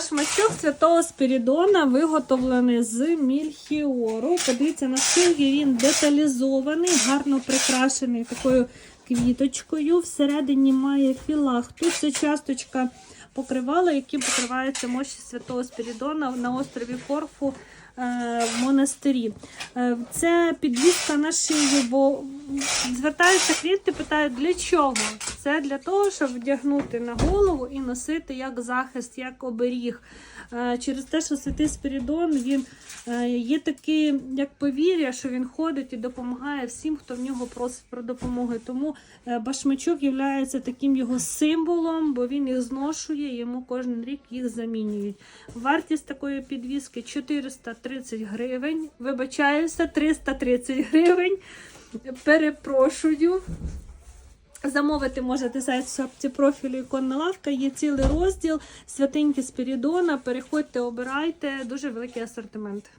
Шматьок святого Спірідона виготовлений з мільхіору. Подивіться, наскільки він деталізований, гарно прикрашений такою квіточкою. Всередині має філахту. Це часточка покривала, яким покривається мощі святого Спірідона на острові Корфу е, в монастирі. Е, Це підвіска на шию, бо звертаються клієнти, питають, для чого? Це для того, щоб вдягнути на голову і носити як захист, як оберіг. Е, Через те, що святий Спірідон він е, є таке, як повір'я, що він ходить і допомагає всім, хто в нього просить про допомогу. Тому е, башмачок є таким його символом, бо він їх зношує, йому кожен рік їх замінюють. Вартість такої підвіски 430 гривень. Вибачаюся, 330 гривень. Перепрошую. Замовити можете сайт в шапці профілю іконна лавка. Є цілий розділ святиньки Спірідона. Переходьте, обирайте. Дуже великий асортимент.